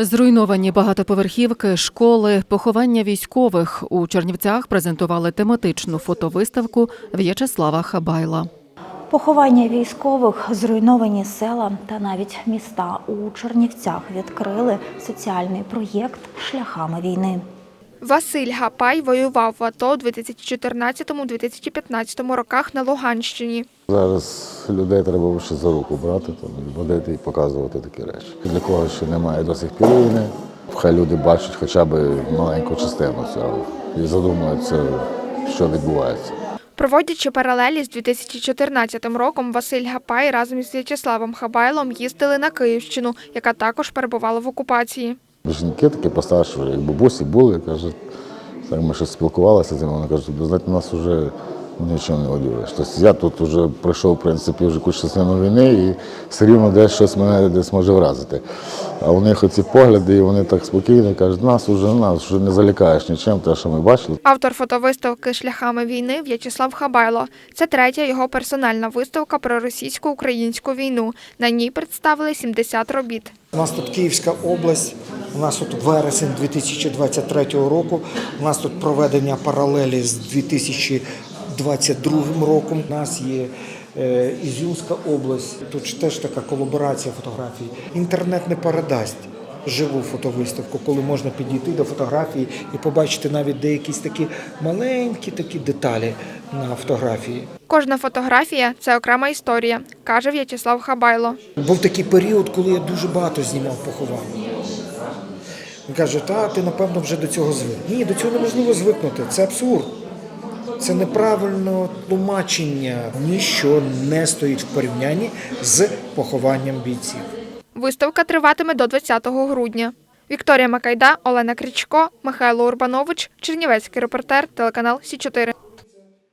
Зруйновані багатоповерхівки, школи, поховання військових у Чернівцях презентували тематичну фотовиставку В'ячеслава Хабайла. Поховання військових, зруйновані села та навіть міста у Чернівцях відкрили соціальний проєкт шляхами війни. Василь Гапай воював в АТО у 2014-2015 роках на Луганщині. Зараз людей треба ще за руку брати, там, водити і показувати такі речі. Для кого ще немає до сих пір війни, хай люди бачать хоча б маленьку частину цього і задумуються, що відбувається. Проводячи паралелі з 2014 роком, Василь Гапай разом із В'ячеславом Хабайлом їздили на Київщину, яка також перебувала в окупації. Жінки такі постарші, як бабусі були, кажуть, так ми щось спілкувалися з ними, вони кажуть, ви знаєте, нас вже нічим не оділиш. Тобто я тут вже пройшов, в принципі, вже якусь частину війни і все рівно десь щось мене десь може вразити. А у них оці погляди, і вони так спокійно кажуть, нас вже нас вже не залякаєш нічим, те, що ми бачили. Автор фотовиставки Шляхами війни В'ячеслав Хабайло. Це третя його персональна виставка про російсько-українську війну. На ній представили 70 робіт. У нас тут Київська область, у нас тут вересень 2023 року, у нас тут проведення паралелі з 2022 роком. У нас є е, Ізюмська область, тут ж теж така колаборація фотографій. Інтернет не передасть живу фотовиставку, коли можна підійти до фотографії і побачити навіть деякі такі маленькі такі деталі на фотографії. Кожна фотографія це окрема історія, каже В'ячеслав Хабайло. Був такий період, коли я дуже багато знімав поховань. Він каже, та ти напевно вже до цього звик. Ні, до цього неможливо звикнути. Це абсурд. Це неправильне тлумачення. Ніщо не стоїть в порівнянні з похованням бійців. Виставка триватиме до 20 грудня. Вікторія Макайда, Олена Крічко, Михайло Урбанович, Чернівецький репортер, телеканал Сі 4